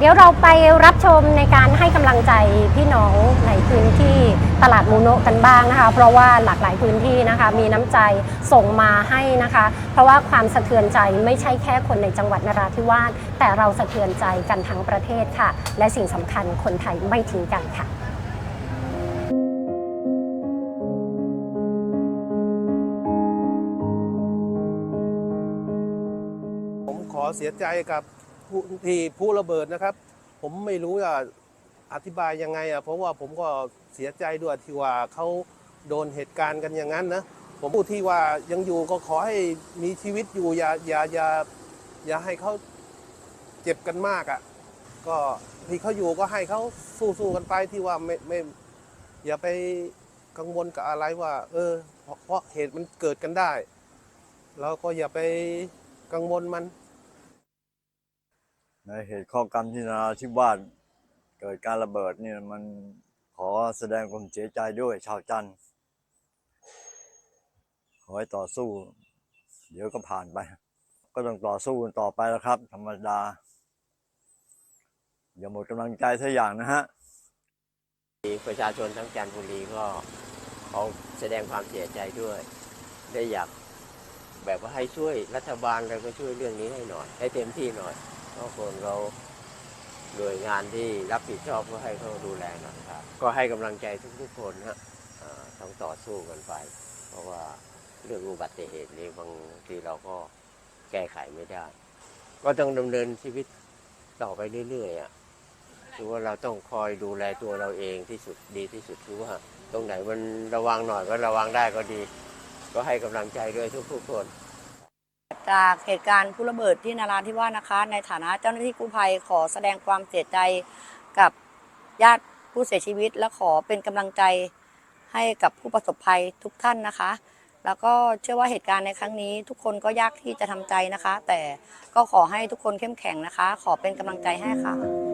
เดี๋ยวเราไปรับชมในการให้กำลังใจพี่น้องในพื้นที่ตลาดมูโนะกันบ้างนะคะ เพราะว่าหลากหลายพื้นที่นะคะมีน้ำใจส่งมาให้นะคะ เพราะว่าความสะเทือนใจไม่ใช่แค่คนในจังหวัดนราธิวาสแต่เราสะเทือนใจกันทั้งประเทศค่ะ และสิ่งสำคัญคนไทยไม่ทิ้งกันค่ะผมขอเสียใจกับ ที่ผู้ระเบิดนะครับ ผมไม่รู้จะอธิบายยังไงอะเพราะว่าผมก็เสียใจด้วยที่ว่าเขาโดนเหตุการณ์กันอย่างนั้นนะผมพูดที่ว่ายังอยู่ก็ขอให้มีชีวิตอยู่อย่าอย่าอย่าอย่าให้เขาเจ็บกันมากอะก็ที่เขาอยู่ก็ให้เขาสู้ๆกันไปที่ว่าไม่ไม่อย่าไปกังวลกับอะไรว่า เออ เพราะเพราะเหตุมันเกิดกันได้เราก็อย่าไปกังวลมัน ในเหตุข้อกรรมที่นราธิวาสเกิดการระเบิดเนี่ยมันขอแสดงความเสียใจด้วยชาวจันทร์ขอให้ต่อสู้ เดี๋ยวก็ผ่านไป ก็ต้องต่อสู้ต่อไปแล้วครับ ธรรมดา อย่าหมดกำลังใจสักอย่างนะฮะประชาชนทั้งจันทบุรีก็เขาแสดงความเสียใจด้วย ได้อยากแบบว่าให้ช่วยรัฐบาลเรก็ช่วยเรื่องนี้ให้หน่อย ให้เต็มที่หน่อย เพราคนเราหน่วยงานที่รับผิดชอบก็ให้เขาดูแลหน่อยครับ ก็ให้กำลังใจทุกๆคนฮะอ่อต้องต่อสู้กันไป เพราะว่าเรื่องอุบัติเหตุนี้บางทีเราก็แก้ไขไม่ได้ ก็ต้องดำเนินชีวิตต่อไปเรื่อยๆอะคือว่าเราต้องคอยดูแลตัวเราเองที่สุดดีที่สุดคือว่า ตรงไหนมันระวังหน่อยก็ระวังได้ก็ดี ก็ให้กำลังใจด้วยทุกๆคน จากเหตุการณ์ผู้ระเบิดที่นาราธิวาสนะคะ ในฐานะเจ้าหน้าที่กู้ภัยขอแสดงความเสียใจกับญาติผู้เสียชีวิต และขอเป็นกำลังใจให้กับผู้ประสบภัยทุกท่านนะคะ แล้วก็เชื่อว่าเหตุการณ์ในครั้งนี้ ทุกคนก็ยากที่จะทำใจนะคะ แต่ก็ขอให้ทุกคนเข้มแข็งนะคะ ขอเป็นกำลังใจให้ค่ะ